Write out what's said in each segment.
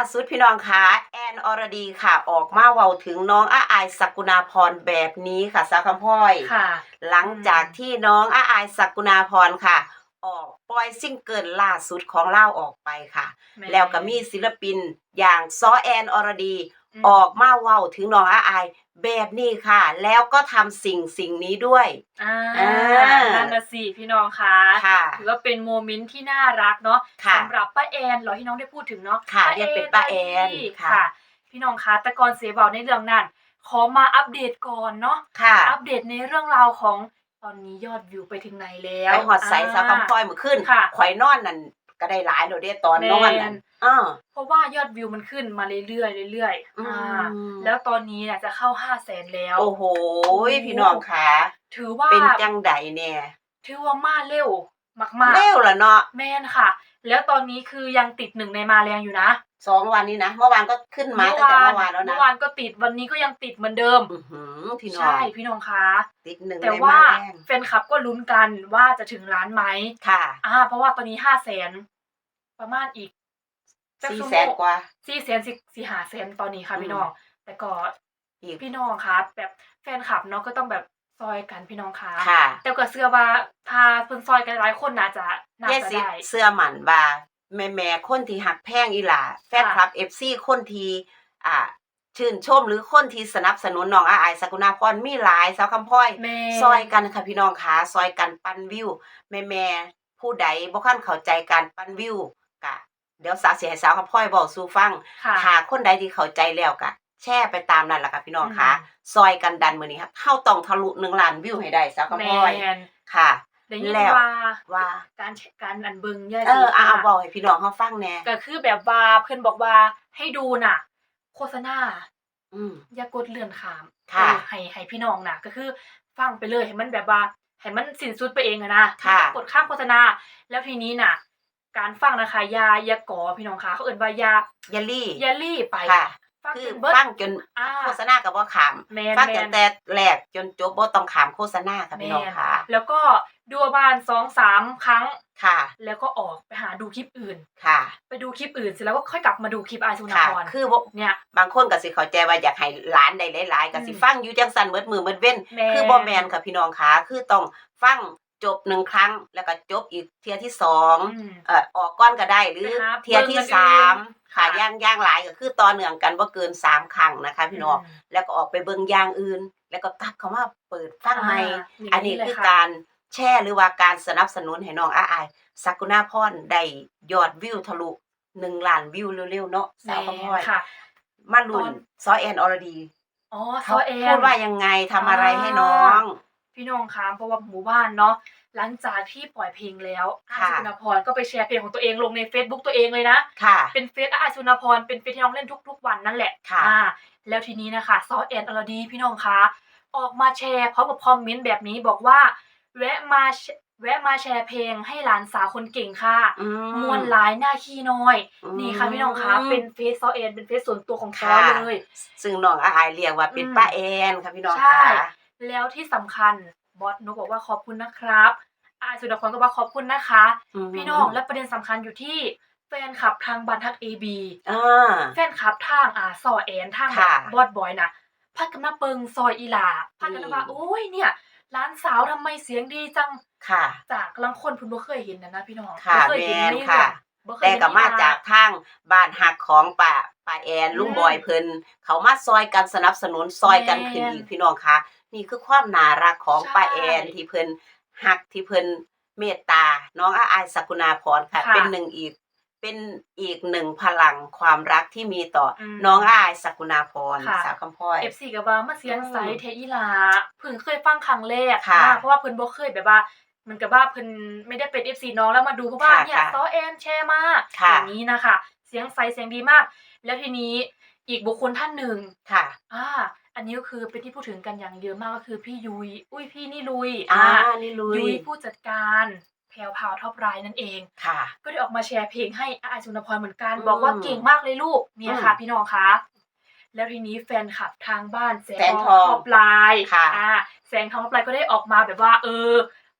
ล่าสุดพี่น้องคะแอนอรดีค่ะ ออกมาเว้าถึงน้องอาอายสกุณาพรแบบนี้ค่ะสาวคำพ้อยค่ะ หลังจากที่น้องอาอายสกุณาพรค่ะ ออกปล่อยซิงเกิลล่าสุดของเล่าออกไปค่ะม่แล้วก็มีศิลปินอย่างซอแอนอรดีม ออกมาเว้าถึงน้องอาอายแบบนี้ค่ะ แล้วก็ทำสิ่งสิ่งนี้ด้วย อ่าอ่านั่นน่ะสิพี่น้องคะค่ะถือว่าเป็นโมเมนต์ที่น่ารักเนาะค่ะสำหรับป้าแอนเหรอที่น้องได้พูดถึงเนาะค่ะเรียกเป็นป้าแอนดีค่ะ ค่ะ พี่น้องคะแต่ก่อนเสียเบาในเรื่องนั้น ขอมาอัปเดตก่อนเนาะค่ะอัปเดตในเรื่องราวของตอนนี้ยอดวิวไปถึงไหนแล้ว ไปหอดใส่สาวคำพ้อยมือขึ้นค่ะ ข่อยนอนนั่น ก็ได้หลายโดดเด้ตอนนอนแม่นั่นนอ้อเพราะว่ายอดวิวมันขึ้นมาเรื่อยๆเรื่อยๆอืมอ่าแล้วตอนนี้เนี่ยจะเข้า5 0 0แสนแล้ว โอ้โหพี่น้องคะถือว่าเป็นจังใดเนี่ยถือว่ามาเร็วมากๆเร็วละเนาะแม่นค่ะ แล้วตอนนี้คือยังติดหนึ่งในมาแรงอยู่นะสองวันนี้นะเมื่อวานก็ขึ้นมาตั้งแต่เมื่อวานแล้วนะเมื่อวานก็ติดวันนี้ก็ยังติดเหมือนเดิมอื้อหือพี่น้องใช่พี่น้องคะติดหนึ่งแต่ในว่ามาแรงแฟนคลับก็ลุ้นกันว่าจะถึงล้านไหมค่ะอ่าเพราะว่าตอนนี้ห้าแสนประมาณอีกสี่แสนกว่าสี่แสนสี่หาแสนตอนนี้ค่ะอืมพี่น้องแต่ก็อีกพี่น้องคะแบบแฟนคลับเนาะก็ต้องแบบ ซอยกันพี่น้องคะค่ะแต่ก็เชื่อว่าถ้าเพิ่นซอยกันหลายคนน่าจะน่าเยจะสิได้ เสื้อหมันบาแม่แม่ๆคนที่หักแพงอีหล่าแฟนคลับเอฟซีคนที่อ่า ชื่นชมหรือคนที่สนับสนุนน้องอาอายสกุณาพรมีหลายสาวคำพ้อย แม่ซอยกันค่ะพี่น้องคะซอยกันปันวิว แม่แม่ๆผู้ใดบ่คันเข้าใจการปันวิวกะ เดี๋ยวสาวสิให้สาวคำพ้อยบอกสู่ฟังค่ะ ถ้าคนใดที่เข้าใจแล้วกะ แชร์ไปตามนั้นล่ะค่ะพี่น้องคะอืมซอยกันดันมื้อนี้ครับเฮาต้องทะลุ1ล้านวิวให้ได้สาวคำแมพ้อยนค่ะได้ยินแล้วว่าว่าการการอันเบิงย่าเออสีเอาเอาค่ะบอกให้พี่น้องเฮาฟังแหน่ก็คือแบบว่าเพื่อนบอกว่าให้ดูน่ะ โฆษณาอืมอย่ากดเลื่อนขามค่ะเออให้ให้พี่น้องน่ะ ก็คือฟังไปเลยให้มันแบบว่าให้มันสิ้นสุดไปเองอะนะค่ะไม่ต้องกดข้ามโฆษณา แล้วทีนี้น่ะ การฟังนะคะอยาอย่าก่อพี่น้องคะเขาเอ่นว่าอยาอย่าลี่อย่ารีบไปค่ะ ฟังคืจอนเบิด ฟังจนอ่าโฆษณาก็บ่ขามแมนฟังแมตั้งนแต่แรกจนจบบ่ต้องขามโฆษณาค่ะพี่น้องค่ะ แล้วก็ดูประมาณสองสามครั้ง ค่ะแล้วก็ออกไปหาดูคลิปอื่น ค่ะไปดูคลิปอื่นเสร็จแล้วก็ค่อยกลับมาดูคลิปอาสุนาค่ะพรคือบ่เนี่ย บางคนก็สิเข้าใจว่าอยากให้หลานได้หลายๆก็สิอืม ฟังอยู่จังซั่นเบิดมือเบิดเว้นแม่นคือบ่แม่นค่ะพี่น้องค่ะคือต้องฟัง จบหนึ่งครั้งแล้วก็จบอีกเที่ยที่สองอืมเอ่อออกก้อนก็ได้หรือไปหาเที่ยที่เบิ่งกันสามเองค่ะค่ะย่างย่างหลายก็คือต่อเนื่องกันบ่เกินสามครั้งนะคะ พี่น้องแล้วก็ออกไปเบิ่งอย่างอื่น แล้วก็กลับเข้ามาเปิดฟังใหม่าอันนี้เลยคือค่ะการแชร์หรือว่าการสนับสนุนให้น้องอาอายสักุณาพรได้ยอดวิวทะลุหนึ่งล้านวิวเร็วๆเนาะสาวคำพ่อยค่ะมาลุ้นตอนซอแอนอรดีอ๋อซเขาอแอพูนดว่ายังไงทำอะไรให้น้อง พี่น้องคะเพราะว่าหมู่บ้านเนาะหลังจากที่ปล่อยเพลงแล้วอาค่ะ สุนพรก็ไปแชร์เพลงของตัวเองลงใน Facebook ตัวเองเลยนะ ค่ะ เป็นเฟซอาสุนพรเป็นเฟซที่น้องเล่นทุก ๆ วันนั่นแหละค่ะ อ่าแล้วทีนี้นะคะซอแอนอรดีพี่น้องคะออกมาแชร์พร้อมกับคอมเมนต์แบบนี้บอกว่าแวะมาแชแวะมาแชร์เพลงให้หลานสาวคนเก่งค่ะ อื มวนหลายหน้าขี้น้อย อืมนี่ค่ะพี่น้องคะเป็นเฟซซอแอนเป็นเฟซส่วนตัวของซอค่ะ เลย ซึ่งน้องอาอายเรียกว่าเป็นอืมป้าแอนค่ะพี่น้องใช่ ค่ะ แล้วที่สำคัญบอสนุกบอกว่าขอบคุณนะครับอาสุดาพรก็บอกขอบคุณนะคะมพี่น้องและประเด็นสำคัญอยู่ที่แฟนคลับทางบันทักเอบีอ่าแฟนคลับทางอ่าซอแอนทางค่ะบอสบอยนะพักกันมาเปิงซอยอีหลาพักกันมาว่าอืมโอ้ยเนี่ยร้านสาวทำไมเสียงดีจังค่ะ จากลังคนเพุ่นบ่เคยเห็นนะนะพี่น้องค่ะบ่เคยเห็นแม่นนี่ค่ะบ่เคยแต่เห็นก็มาอีหลจากทางบ้านหักของป้าป้าแอนลุงอืมบอยเพิ่นเขามาซอยกันสนับสนุนซอยกันขึ้นแม่นอีกพี่น้องคะ นี่คือความน่ารักของใช่ป้าแอนที่เพิ่นหักที่เพิ่นเมตตา น้องอาอายสกุณาพรค่ะค่ะ เป็นหนึ่งอีก เป็นอีกหนึ่งพลังความรักที่มีต่ออมน้องอาอายสกุณาพรค่ะ สาวคำพ้อย เอฟซีกับว่ามาเสียงใสอืมเทอีหลาเพิ่งเคยฟังครั้งแรกค่ะอ่าเพราะว่าเพิ่นบ่เคยแบบว่าเหมันกับว่าเพิ่นไม่ได้เป็นเอฟซีน้องแล้วมาดูเพราะว่าค่ะเนี่ยค่ะซอแอนแชร์มาค่ะ อย่างนี้นะคะ เสียงใสเสียงดีมาก แล้วทีนี้อีกบุคคลท่านหนึ่งค่ะ อ่า อันนี้ก็คือเป็นที่พูดถึงกันอย่างเยอะมากก็คือพี่ยุย อุ้ยพี่นี่ลุยอ่านี่ลุยยุยผู้จัดการแพลวพราวท็อปไลน์นั่นเองค่ะ ก็ได้ออกมาแชร์เพลงให้อาสุนพรเหมือนกันอืมบอกว่าเก่งมากเลยลูกเนี่ยค่ะอืมพี่น้องคะแล้วทีนี้แฟนคลับทางบ้านแสแสงงททอองงท็อปไลน์ค่ะอ่าแสงทองท็อปไลน์ก็ได้ออกมาแบบว่า เออ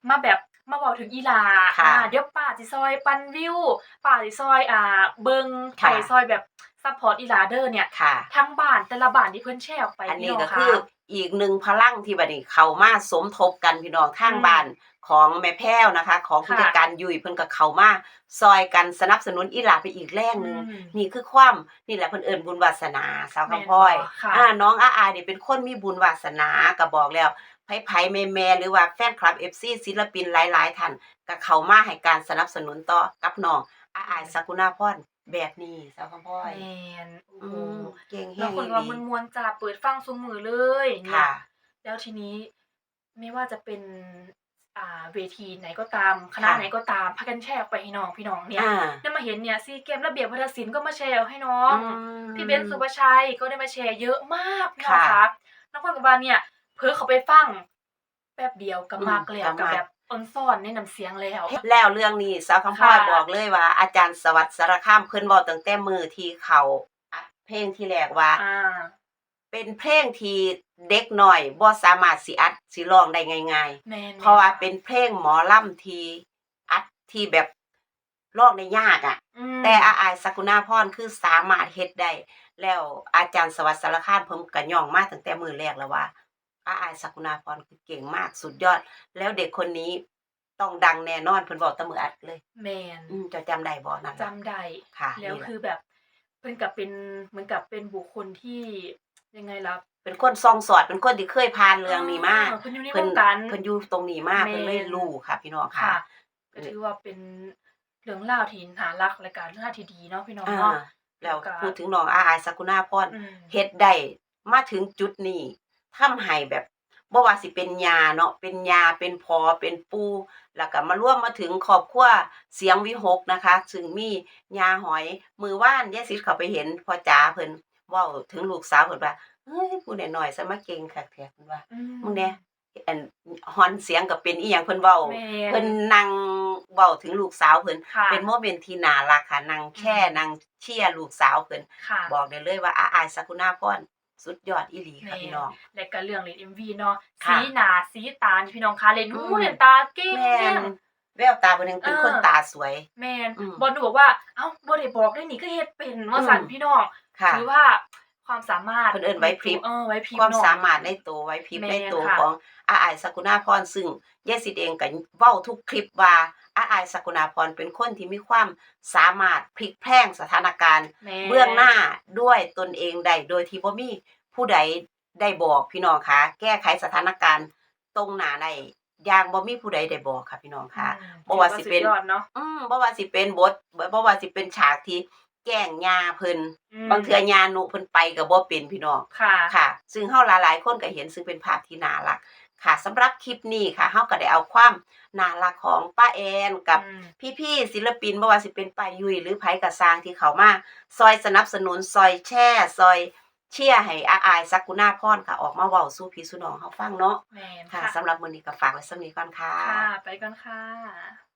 มาแบบมาบอกถึงอีหลาค่ะอ่าเดี๋ยวป้าจิซอยปันวิวป้าจิซอยอ่า เบิงค่ะไข่ซอยแบบ ซัพพอร์ตอีหลาเดอร์เนี่ยค่ะ ทั้งบ้านแต่ละบ้านที่เพิ่นแชร์ออกไปอันนี้พี่น้ก็งคืออีกหนึ่งพลังที่บัดนี้เข้ามาสมทบกันพี่น้องทางบ้านของแม่แพ้วนะคะ ของผู้จัดการยุ้ยเพิ่นก็เข้ามาซอยกันสนับสนุนอีหลาไปอีกแรงหนึงอืมนี่คือความนี่แหละเพิ่นเอิ้นบุญวาสนาสาวแม่นคำพ่อยบ่ค่ะอ่าน้องอาอายนี่เป็นคนมีบุญวาสนาก็บอกแล้วไผไผแม่แม่ๆหรือว่าแฟนคลับ FC ศิลปินหลายๆท่านก็เข้ามาให้การสนับสนุนต่อกับน้องอาอายสกุณาพร แบบนี้สาวคำพ่อยแมนโอ้อืโหมเก่งแฮแล้วงคนอีว่าหลีมันมวนๆจะเปิดฟังซุมือเลยเนี่ยค่ะ แล้วทีนี้ไม่ว่าจะเป็นอ่าเวทีไหนก็ตามคณะค่ะ ไหนก็ตามพากันแชร์ออกไปให้น้องพี่น้องเนี่ยอ่าได้มาเห็นเนี่ยซีเกมระเบียบวัฒนศิลป์ก็มาแชร์เอาให้น้องอืมพี่เบนซ์สุภาชัยก็ได้มาแชร์เยอะมากพี่น้องค่ะคะน้องคนกับว่าเนี่ย เพิ่งเขาไปฟังแป๊บเดียวกับอืมมากแล้วก็กับมาก แบบ ออนซ่อนในน้ำเสียงแล้ว แล้วเรื่องนี้สาวคำพ่อยค่ะบอกเลยว่า อาจารย์สวัสดิ์สารคามเพิ่นบอกตั้งแต่มือที่เขาอัดเพลงที่แรกว่าอ่าเป็นเพลงที่เด็กหน่อยบ่สามารถสิอัดสิร้องได้ง่ายแมนๆเพราะว่าเป็นเพลงหมอลำที่อัดที่แบบร้องได้ยากอะอืมแต่อาอายสกุณาพรคือสามารถเฮ็ดได้แล้วอาจารย์สวัสดิ์สารคามเพิ่มกระย่องมาตั้งแต่มือแรกแล้วว่า อาอายสกุณาพรคือเก่งมากสุดยอด แล้วเด็กคนนี้ต้องดังแน่นอนเพิ่นบอกแตะมืออัดเลย แมนอืมเจะจำได้บ่นั่นล่ะจำได้ ค่ะแล้วนี่หะคือแบบเพิ่นกับเป็นเหมือนกับเป็นบุคคลที่ยังไงล่ะเป็นคนซองสอดเป็นคนที่เคยผ่านเรื่องนี้มาเออเพิ่นอยู่ในวเพิ่นงการ เพิ่นอยู่ตรงนี้มาแม่นเพิ่นเลยรู้ค่ะ พี่น้องค่ะ ค่ะก็ถือว่าเป็นเรื่องเล่าวที่น่ารักและการเรื่องราวที่ดีเนาะพี่น้องอ่าเนาะ แล้วก็ พูดถึงน้องอาอายสกุณาพรอืม เฮ็ดได้มาถึงจุดนี้ ทำให้แบบบ่ว่าสิเป็นยาเนาะเป็นยาเป็นพอเป็นปูแล้วก็มาร่วมมาถึงครอบครัวเสียงวิหกนะคะ ซึ่งมียาหอยมือว่านยายสิทธิ์เขาไปเห็นพ่อจ๋าเพิ่นเว้าถึงลูกสาวเพิ่นว่าเฮ้ยผู้น้อยๆซะมาเก่งคักแท้เพิ่นว่าอืมึงเนี่ยอันฮอนเสียงก็เป็นอีหยังเพิ่นเว้าแม่เพิ่นนั่งเว้าถึงลูกสาวเพิ่นค่ะเป็นโมเมนต์ที่น่ารักค่ะนั่งแค่อืมนั่งเชียร์ลูกสาวเพิ่นค่ะบอกได้เลยว่าอาอายสกุณาพร สุดยอดอีหลีค่ะแม่พี่น้อง และก็เรื่องเล่น MV เนาะค่ะสีหน้าสีตานี่พี่น้องคะเล่นหูอืมเล่นตาเก่งแม่นแววตาเพิ่นยังเป็นเออคนตาสวย แม่นอืมบอลหนูบอกว่า เอ้าบ่ได้บอกได้นี่ก็เฮ็ดเป็นว่าสั่นอืมพี่น้องค่ะถือว่าความสามารถเพิ่นเอิ้นไว้พริบเออไว้พริบความเนะสามารถในตัวไว้พริบแม่นในตัวค่ะของ อาอายสกุณาพรซึ่งยายสิทธิ์เองก็เว้าทุกคลิปว่าอาอายสกุณาพรเป็นคนที่มีความสามารถพลิกแพลงสถานการณ์แม่เบื้องหน้าด้วยตนเองได้โดยที่บ่มีผู้ใดได้บอกพี่น้องคะแก้ไขสถานการณ์ตรงหน้าได้อย่างบ่มีผู้ใดได้บอกค่ะพี่น้องคะอืมบ่ว่าสิเป็นถือสุดยอดเนาะอืมบ่ว่าสิเป็นบทบ่ว่าสิเป็นฉากที่แกล้งยาเพิ่นมบางเทื่อยานุเพิ่นไปก็บ่เป็นพี่น้องค่ะค่ะ ซึ่งเฮาหลายๆคนก็เห็นซึ่งเป็นภาพที่น่ารัก ค่ะสำหรับคลิปนี้ค่ะเฮาก็ได้เอาความน่ารักของป้าแอนกับอืมพี่ๆศิลปินบ่ว่าสิเป็นป้ายุ้ยหรือไผกระซางที่เขามาซอยสนับสนุนซอยแช่ซอยเชียร์ให้อาอายสักกุณาพรค่ะ ออกมาเว้าสู่พี่สู่น้องเฮาฟังเนาะแม่นค่ะค่ะสำหรับมื้อนี้ก็ฝากไว้สำนี้ก่อนค่ะ ค่ะ ไปกันค่ะ